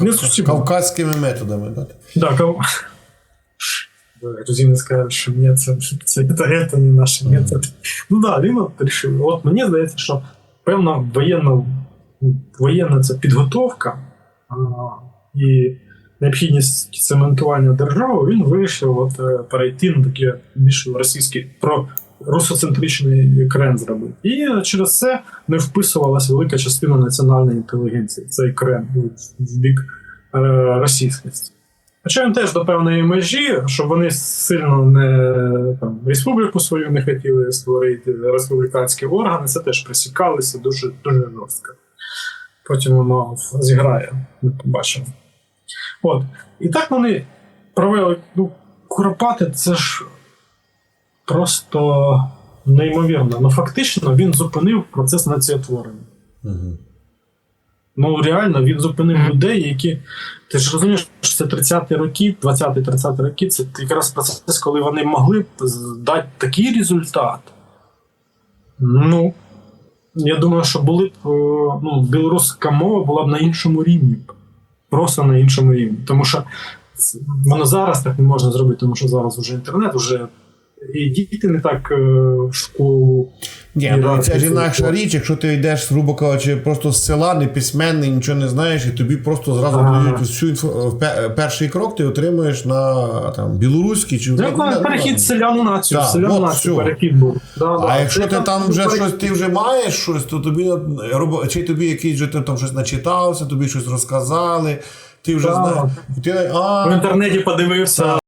Не зовсім. Кавказькими методами, так? Да, кого... Грузины сказали, це, це, це, це не наші Мгм. методи. Ну да, він от рішив. От мені здається, що певна воєнна, воєнна ця підготовка а, і необхідність цементування держави, він вирішив от, е, перейти на таке більш російський про русоцентричний крен зробити. І через це не вписувалася велика частина національної інтелігенції, цей крен в бік е, російськості. Хоча він теж до певної межі, щоб вони сильно не там, республіку свою не хотіли створити, республіканські органи, це теж присікалися дуже, дуже жорстко. Потім воно зіграє, ми побачимо. От. І так вони провели. Ну, Куропати це ж просто неймовірно. Ну, фактично, він зупинив процес націотворення. Угу. Ну реально він зупинив людей, які. Ти ж розумієш, що це 30-ті роки, 20-30 роки, це якраз процес, коли вони могли б дати такий результат. Ну, я думаю, що були б е, ну, білоруська мова була б на іншому рівні. Просто на іншому рівні. Тому що воно зараз так не можна зробити, тому що зараз вже інтернет, вже і діти не так е, в школу. Ні, ну це ж інакша річ, якщо ти йдеш, грубо кажучи, просто з села, не письменний, нічого не знаєш, і тобі просто зразу дають всю інфо... перший крок ти отримуєш на там, білоруський чи ну, перехід з селян у націю. От націю перехід був. Да, да. А якщо ти там вже перехід. щось, ти вже маєш щось, то тобі чи тобі якийсь же там щось начитався, тобі щось розказали, ти вже знаєш. Ти, а, в інтернеті подивився